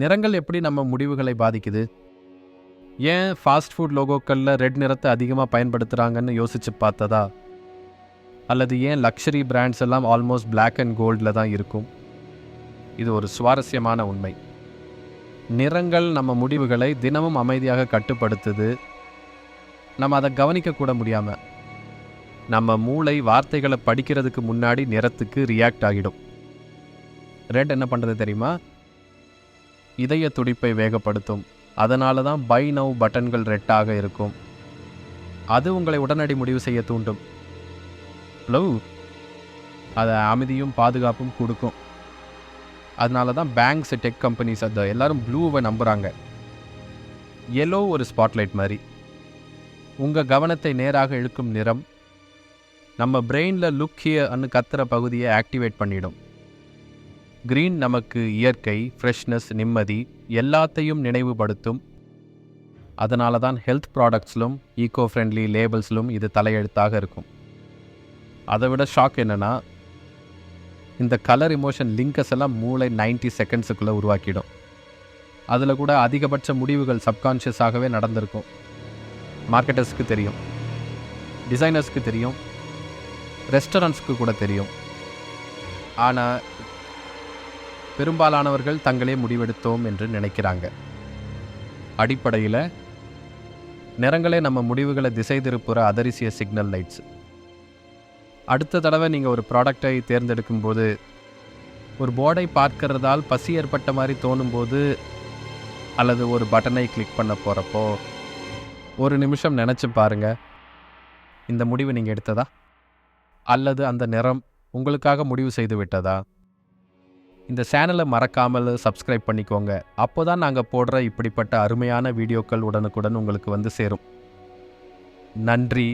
நிறங்கள் எப்படி நம்ம முடிவுகளை பாதிக்குது? ஏன் ஃபாஸ்ட் ஃபுட் லோகோக்களில் ரெட் நிறத்தை அதிகமாக பயன்படுத்துகிறாங்கன்னு யோசிச்சு பார்த்ததா? அல்லது ஏன் லக்ஸரி பிராண்ட்ஸ் எல்லாம் ஆல்மோஸ்ட் பிளாக் அண்ட் கோல்டில் தான் இருக்கும்? இது ஒரு சுவாரஸ்யமான உண்மை. நிறங்கள் நம்ம முடிவுகளை தினமும் அமைதியாக கட்டுப்படுத்துது. நம்ம அதை கவனிக்கக்கூட முடியாமல் நம்ம மூளை வார்த்தைகளை படிக்கிறதுக்கு முன்னாடி நிறத்துக்கு ரியாக்ட் ஆகிடும். ரெட் என்ன பண்ணுறது தெரியுமா? இதய துடிப்பை வேகப்படுத்தும். அதனால தான் பை நவ் பட்டன்கள் ரெட்டாக இருக்கும். அது உங்களை உடனடி முடிவு செய்ய தூண்டும். லவ் அதை அமைதியும் பாதுகாப்பும் கொடுக்கும். அதனால தான் பேங்க்ஸ் டெக் கம்பெனிஸ் அதை எல்லாரும் ப்ளூவை நம்புகிறாங்க எல்லோ ஒரு ஸ்பாட்லைட் மாதிரி உங்கள் கவனத்தை நேராக இழுக்கும் நிறம். நம்ம பிரெயினில் லுக் அன்னு கத்துற பகுதியை ஆக்டிவேட் பண்ணிடும். கிரீன் நமக்கு இயற்கை ஃப்ரெஷ்னஸ் நிம்மதி எல்லாத்தையும் நினைவுபடுத்தும். அதனால தான் ஹெல்த் ப்ராடக்ட்ஸ்லும் ஈகோ ஃப்ரெண்ட்லி லேபிள்ஸ்லும் இது தலையெழுத்தாக இருக்கும். அதை விட ஷாக் என்னென்னா இந்த கலர் இமோஷன் லிங்கஸ் எல்லாம் மூளை 90 செகண்ட்ஸுக்குள்ளே உருவாக்கிடும். அதில் கூட அதிகபட்ச முடிவுகள் சப்கான்ஷியஸாகவே நடந்திருக்கும். மார்க்கெட்டர்ஸ்க்கு தெரியும். டிசைனர்ஸ்க்கு தெரியும். ரெஸ்டாரண்ட்ஸ்க்கு கூட தெரியும். ஆனால் பெரும்பாலானவர்கள் தங்களே முடிவெடுத்தோம் என்று நினைக்கிறாங்க. அடிப்படையில் நிறங்களே நம்ம முடிவுகளை திசை திருப்புற அதரிசிய சிக்னல் லைட்ஸ் அடுத்த தடவை நீங்கள் ஒரு ப்ராடக்டை தேர்ந்தெடுக்கும்போது ஒரு போர்டை பார்க்கறதால் பசி ஏற்பட்ட மாதிரி தோணும்போது அல்லது ஒரு பட்டனை கிளிக் பண்ண போகிறப்போ ஒரு நிமிஷம் நினச்சி பாருங்கள் இந்த முடிவு நீங்கள் எடுத்ததா? அல்லது அந்த நிறம் உங்களுக்காக முடிவு செய்து விட்டதா? இந்த சேனலை மறக்காமல் சப்ஸ்கிரைப் பண்ணிக்கோங்க. அப்போ தான் நாங்கள் போடுற இப்படிப்பட்ட அருமையான வீடியோக்கள் உடனுக்குடன் உங்களுக்கு வந்து சேரும். நன்றி.